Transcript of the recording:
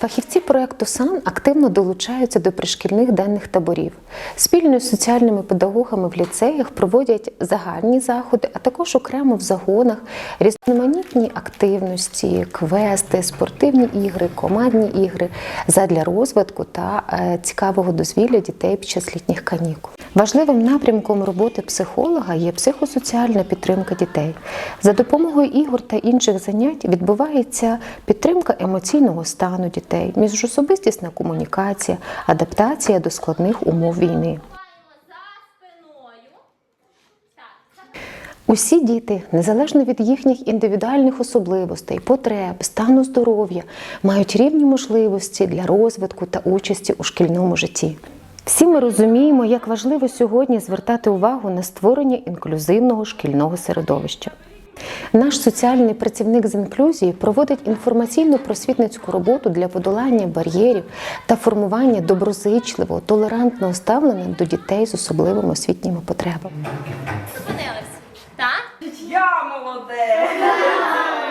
Фахівці проєкту САН активно долучаються до пришкільних денних таборів. Спільно з соціальними педагогами в ліцеях проводять загальні заходи, а також окремо в загонах різноманітні активності, квести, спортивні ігри, командні ігри задля розвитку та е, цікавого дозвілля дітей під час літніх канікул. Важливим напрямком роботи психолога є психосоціальна підтримка дітей. За допомогою ігор та інших занять відбувається підтримка емоційного стану дітей, міжособистісна комунікація, адаптація до складних умов війни. Усі діти, незалежно від їхніх індивідуальних особливостей, потреб, стану здоров'я, мають рівні можливості для розвитку та участі у шкільному житті. Всі ми розуміємо, як важливо сьогодні звертати увагу на створення інклюзивного шкільного середовища. Наш соціальний працівник з інклюзії проводить інформаційно-просвітницьку роботу для подолання бар'єрів та формування доброзичливого, толерантного ставлення до дітей з особливими освітніми потребами. Зупинились. Так? Я молодець!